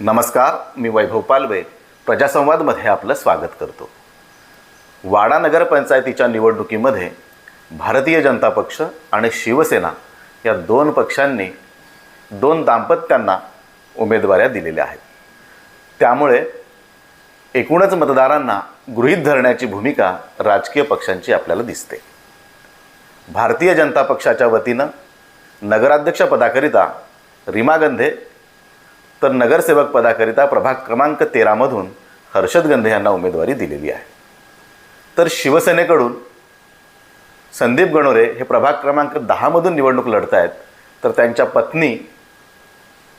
नमस्कार मी वैभव पालवे. प्रजासंवादमध्ये आपलं स्वागत करतो. वाडा नगरपंचायतीच्या निवडणुकीमध्ये भारतीय जनता पक्ष आणि शिवसेना या दोन पक्षांनी दोन दाम्पत्यांना उमेदवाऱ्या दिलेल्या आहेत. त्यामुळे एकूणच मतदारांना गृहीत धरण्याची भूमिका राजकीय पक्षांची आपल्याला दिसते. भारतीय जनता पक्षाच्या वतीनं नगराध्यक्षपदाकरिता रिमा गंधे तर नगरसेवक पदाकरिता प्रभाग क्रमांक तेरामधून हर्षद गंधे यांना उमेदवारी दिलेली आहे. तर शिवसेनेकडून संदीप गणोरे हे प्रभाग क्रमांक दहामधून निवडणूक लढत आहेत. तर त्यांच्या पत्नी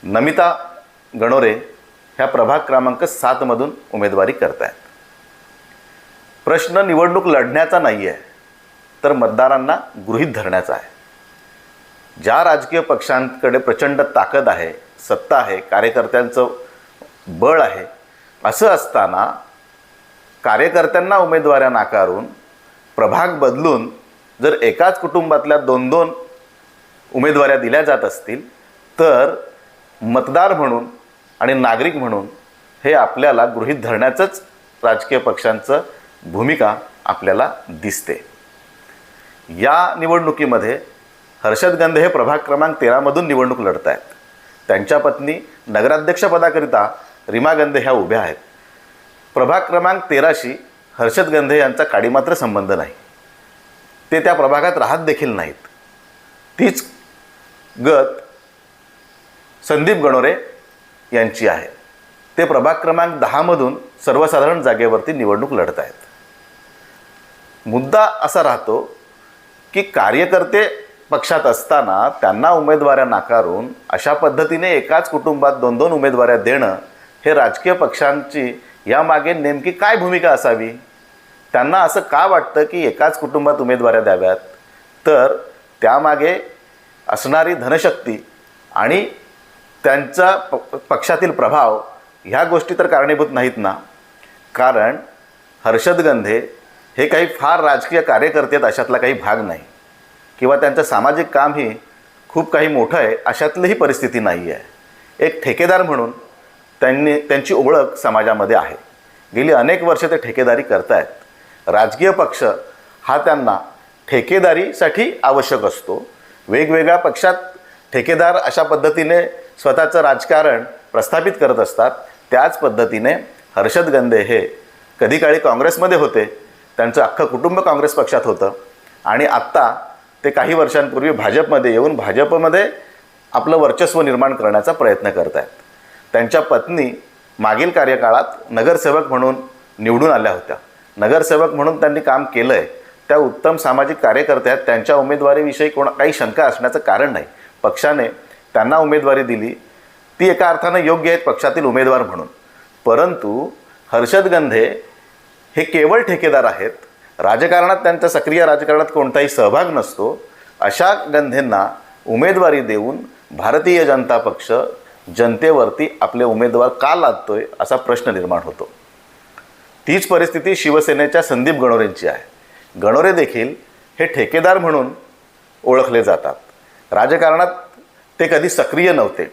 नमिता गणोरे ह्या प्रभाग क्रमांक सातमधून उमेदवारी करत आहेत. प्रश्न निवडणूक लढण्याचा नाही आहे तर मतदारांना गृहीत धरण्याचा आहे. ज्या राजकीय पक्षांकडे प्रचंड ताकद आहे सत्ता आहे कार्यकर्त्यांचं बळ आहे असं असताना कार्यकर्त्यांना उमेदवाऱ्या नाकारून प्रभाग बदलून जर एकाच कुटुंबातल्या दोन दोन उमेदवाऱ्या दिल्या जात असतील तर मतदार म्हणून आणि नागरिक म्हणून हे आपल्याला गृहीत धरण्याचंच राजकीय पक्षांचं भूमिका आपल्याला दिसते. या निवडणुकीमध्ये हर्षद गंधे हे प्रभाग क्रमांक तेरामधून निवडणूक लढत आहेत त्यांच्या पत्नी नगराध्यक्षपदाकरिता रीमा गंधे ह्या उभ्या आहेत. प्रभाग क्रमांक तेराशी हर्षद गंधे यांचा काडीमात्र संबंध नाही. ते त्या प्रभागात राहत देखील नाहीत. तीच गत संदीप गणोरे यांची आहे. ते प्रभाग क्रमांक दहामधून सर्वसाधारण जागेवरती निवडणूक लढत आहेत मुद्दा असा राहतो की कार्यकर्ते पक्षात असताना त्यांना उमेदवाऱ्या नाकारून अशा पद्धतीने एकाच कुटुंबात दोन दोन उमेदवाऱ्या देणं हे राजकीय पक्षांची यामागे नेमकी काय भूमिका असावी? त्यांना असं का वाटतं की एकाच कुटुंबात उमेदवाऱ्या द्याव्यात? तर त्यामागे असणारी धनशक्ती आणि त्यांचा प पक्षातील प्रभाव ह्या गोष्टी तर कारणीभूत नाहीत ना. कारण हर्षद गंधे हे काही फार राजकीय कार्यकर्ते आहेत अशातला काही भाग नाही. किंवा त्यांचं सामाजिक काम ही खूप काही मोठं आहे अशातलीही परिस्थिती नाही आहे एक ठेकेदार म्हणून त्यांनी त्यांची ओळख समाजामध्ये आहे. गेली अनेक वर्ष ते ठेकेदारी करत आहेत राजकीय पक्ष हा त्यांना ठेकेदारीसाठी आवश्यक असतो. वेगवेगळ्या पक्षात ठेकेदार अशा पद्धतीने स्वतःचं राजकारण प्रस्थापित करत असतात. त्याच पद्धतीने हर्षद गंदे हे कधी काळी काँग्रेसमध्ये होते. त्यांचं अख्खं कुटुंब काँग्रेस पक्षात होतं. आणि आत्ता ते काही वर्षांपूर्वी भाजपमध्ये येऊन भाजपमध्ये आपलं वर्चस्व निर्माण करण्याचा प्रयत्न करत आहेत त्यांच्या पत्नी मागील कार्यकाळात नगरसेवक म्हणून निवडून आल्या होत्या. नगरसेवक म्हणून त्यांनी काम केलं आहे त्या उत्तम सामाजिक कार्यकर्त्या आहेत. त्यांच्या उमेदवारीविषयी कोणा काही शंका असण्याचं कारण नाही. पक्षाने त्यांना उमेदवारी दिली. ती एका अर्थानं योग्य आहेत पक्षातील उमेदवार म्हणून. परंतु हर्षद गंधे हे केवळ ठेकेदार आहेत. राजकारणात त्यांच्या सक्रिय राजकारणात कोणताही सहभाग नसतो अशा गंधेंना उमेदवारी देऊन भारतीय जनता पक्ष जनतेवरती आपले उमेदवार का लादतोय असा प्रश्न निर्माण होतो. तीच परिस्थिती शिवसेनेच्या संदीप गणोरेंची आहे. गणोरे देखील हे ठेकेदार म्हणून ओळखले जातात. राजकारणात ते कधी सक्रिय नव्हते.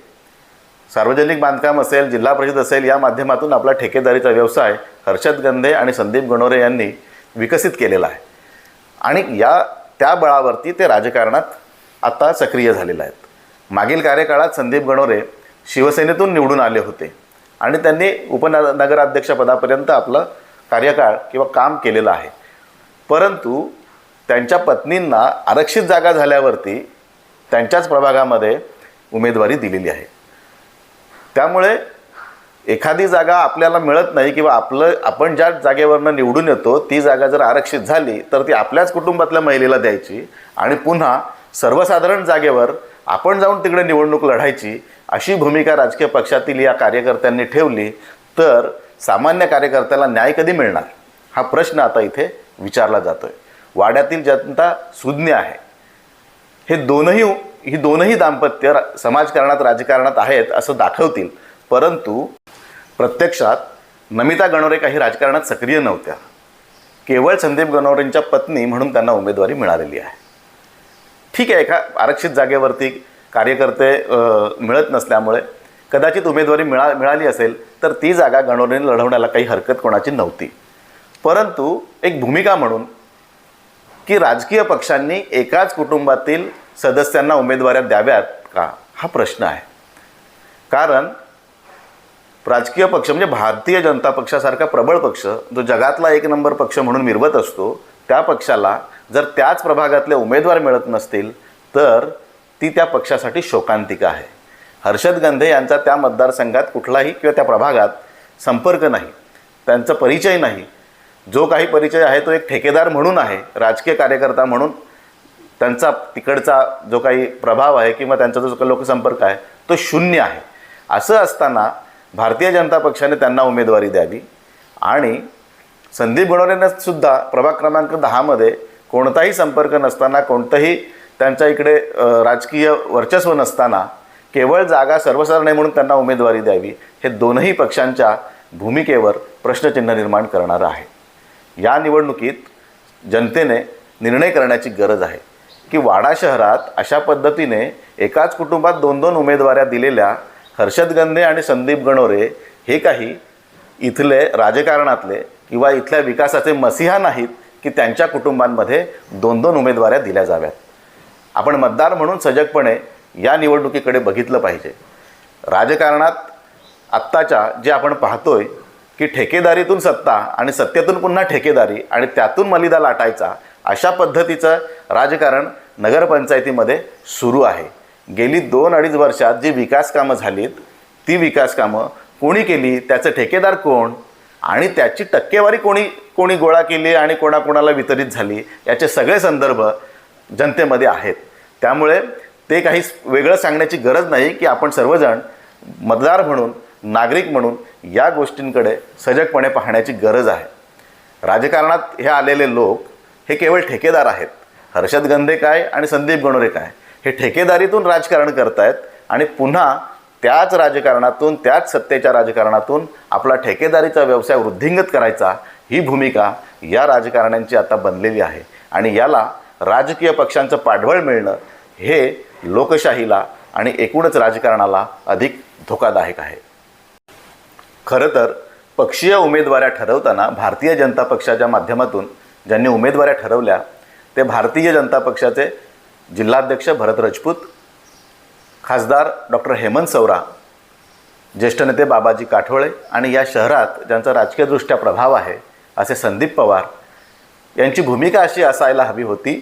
सार्वजनिक बांधकाम असेल जिल्हा परिषद असेल या माध्यमातून आपला ठेकेदारीचा व्यवसाय हर्षद गंधे आणि संदीप गणोरे यांनी विकसित केलेला आहे. आणि या त्या बळावरती ते राजकारणात आता सक्रिय झालेले आहेत. मागील कार्यकाळात संदीप गणोरे शिवसेनेतून निवडून आले होते. आणि त्यांनी उपन नगराध्यक्षपदापर्यंत आपलं कार्यकाळ किंवा काम केलेलं आहे. परंतु त्यांच्या पत्नींना आरक्षित जागा झाल्यावरती त्यांच्याच प्रभागामध्ये उमेदवारी दिलेली आहे. त्यामुळे एखादी जागा आपल्याला मिळत नाही किंवा आपलं आपण ज्या जागेवरनं निवडून येतो ती जागा जर आरक्षित झाली तर ती आपल्याच कुटुंबातल्या महिलेला द्यायची आणि पुन्हा सर्वसाधारण जागेवर आपण जाऊन तिकडे निवडणूक लढायची अशी भूमिका राजकीय पक्षातील या कार्यकर्त्यांनी ठेवली तर सामान्य कार्यकर्त्याला न्याय कधी मिळणार? हा प्रश्न आता इथे विचारला जातोय. वाड्यातील जनता सुज्ञ आहे. हे दोनही ही दोनही दाम्पत्य समाजकारणात राजकारणात आहेत असं दाखवतील. परंतु प्रत्यक्षात नमिता गणोरे काही राजकारणात सक्रिय नव्हत्या. केवळ संदीप गणोरेंच्या पत्नी म्हणून त्यांना उमेदवारी मिळालेली आहे. ठीक आहे एका आरक्षित जागेवरती कार्यकर्ते मिळत नसल्यामुळे कदाचित उमेदवारी मिळा मिळाली असेल तर ती जागा गणोरेने लढवण्याला काही हरकत कोणाची नव्हती. परंतु एक भूमिका म्हणून की राजकीय पक्षांनी एकाच कुटुंबातील सदस्यांना उमेदवाऱ्या द्याव्यात का? हा प्रश्न आहे. कारण राजकीय पक्ष म्हणजे भारतीय जनता पक्षासारखा प्रबळ पक्ष जो जगातला एक नंबर पक्ष म्हणून मिरवत असतो त्या पक्षाला जर त्याच प्रभागातले उमेदवार मिळत नसतील तर ती त्या पक्षासाठी शोकांतिका आहे. हर्षद गंधे यांचा त्या मतदारसंघात कुठलाही किंवा त्या प्रभागात संपर्क नाही त्यांचा परिचय नाही. जो काही परिचय आहे तो एक ठेकेदार म्हणून आहे राजकीय कार्यकर्ता म्हणून. त्यांचा तिकडचा जो काही प्रभाव आहे किंवा त्यांचा जो काही लोकसंपर्क आहे तो शून्य आहे. असं असताना भारतीय जनता पक्षाने त्यांना उमेदवारी द्यावी. आणि संदीप गुणवरेंना सुद्धा प्रभाग क्रमांक दहामध्ये कोणताही संपर्क नसताना कोणतंही त्यांच्या इकडे राजकीय वर्चस्व नसताना केवळ जागा सर्वसाधारण म्हणून त्यांना उमेदवारी द्यावी हे दोनही पक्षांच्या भूमिकेवर प्रश्नचिन्ह निर्माण करणारं आहे. या निवडणुकीत जनतेने निर्णय करण्याची गरज आहे की वाडा शहरात अशा पद्धतीने एकाच कुटुंबात दोन दोन उमेदवाऱ्या दिलेल्या हर्षद गंधे आणि संदीप गणोरे हे काही इथले राजकारणातले किंवा इथल्या विकासाचे मसिहा नाहीत की त्यांच्या कुटुंबांमध्ये दोन दोन उमेदवाऱ्या दिल्या जाव्यात. आपण मतदार म्हणून सजगपणे या निवडणुकीकडे बघितलं पाहिजे. राजकारणात आत्ताच्या जे आपण पाहतोय की ठेकेदारीतून सत्ता आणि सत्तेतून पुन्हा ठेकेदारी आणि त्यातून मलिदा लाटायचा अशा पद्धतीचं राजकारण नगरपंचायतीमध्ये सुरू आहे. गेली दोन अडीच वर्षात जी विकास कामं झालीत ती विकास कामं कोणी केली त्याचं ठेकेदार कोण आणि त्याची टक्केवारी कोणी कोणी गोळा केली आणि कोणाकोणाला वितरित झाली याचे सगळे संदर्भ जनतेमध्ये आहेत. त्यामुळे ते काही वेगळं सांगण्याची गरज नाही की आपण सर्वजण मतदार म्हणून नागरिक म्हणून या गोष्टींकडे सजगपणे पाहण्याची गरज आहे. राजकारणात हे आलेले लोक हे केवळ ठेकेदार आहेत. हर्षद गंधे काय आणि संदीप गणोरे काय? हे ठेकेदारीतून राजकारण करतायत आणि पुन्हा त्याच राजकारणातून त्याच सत्तेच्या राजकारणातून आपला ठेकेदारीचा व्यवसाय वृद्धिंगत करायचा ही भूमिका या राजकारण्यांची आता बनलेली आहे. आणि याला राजकीय पक्षांचं पाठबळ मिळणं हे लोकशाहीला आणि एकूणच राजकारणाला अधिक धोकादायक आहे. खरं तर पक्षीय उमेदवाऱ्या ठरवताना भारतीय जनता पक्षाच्या माध्यमातून ज्यांनी उमेदवाऱ्या ठरवल्या ते भारतीय जनता पक्षाचे जिल्हाध्यक्ष भरत राजपूत खासदार डॉक्टर हेमंत सवरा ज्येष्ठ नेते बाबाजी काठोळे आणि या शहरात ज्यांचा राजकीयदृष्ट्या प्रभाव आहे असे संदीप पवार यांची भूमिका अशी असायला हवी होती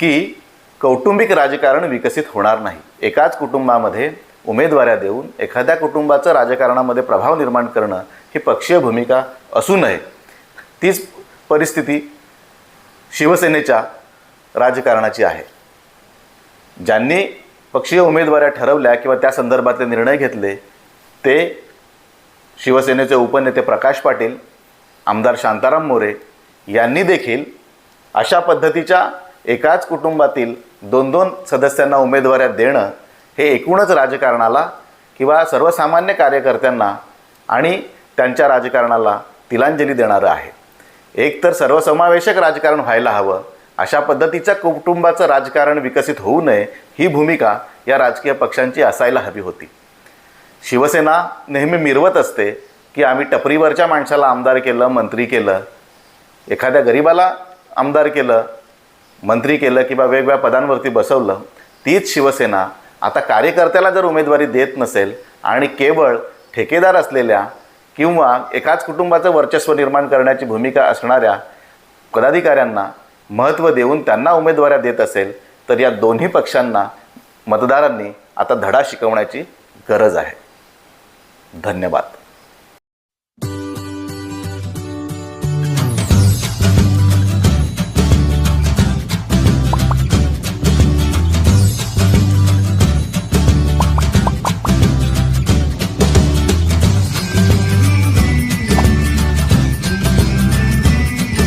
की कौटुंबिक राजकारण विकसित होणार नाही. एकाच कुटुंबामध्ये उमेदवाऱ्या देऊन एखाद्या कुटुंबाचं राजकारणामध्ये प्रभाव निर्माण करणं ही पक्षीय भूमिका असू नये. तीच परिस्थिती शिवसेनेच्या राजकारणाची आहे. ज्यांनी पक्षीय उमेदवाऱ्या ठरवल्या किंवा त्या संदर्भातले निर्णय घेतले ते शिवसेनेचे उपनेते प्रकाश पाटील आमदार शांताराम मोरे यांनी देखील अशा पद्धतीच्या एकाच कुटुंबातील दोन दोन सदस्यांना उमेदवाऱ्या देणं हे एकूणच राजकारणाला किंवा सर्वसामान्य कार्यकर्त्यांना आणि त्यांच्या राजकारणाला तिलांजली देणारं आहे. एक तर सर्वसमावेशक राजकारण व्हायला हवं अशा पद्धतीच्या कुटुंबाचं राजकारण विकसित होऊ नये ही भूमिका या राजकीय पक्षांची असायला हवी होती. शिवसेना नेहमी मिरवत असते की आम्ही टपरीवरच्या माणसाला आमदार केलं मंत्री केलं एखाद्या गरिबाला आमदार केलं मंत्री केलं किंवा वेगवेगळ्या पदांवरती बसवलं तीच शिवसेना आता कार्यकर्त्याला जर उमेदवारी देत नसेल आणि केवळ ठेकेदार असलेल्या किंवा एकाच कुटुंबाचं वर्चस्व निर्माण करण्याची भूमिका असणाऱ्या पदाधिकाऱ्यांना महत्त्व देऊन त्यांना उमेदवाऱ्या देत असेल तर या दोन्ही पक्षांना मतदारांनी आता धडा शिकवण्याची गरज आहे. धन्यवाद.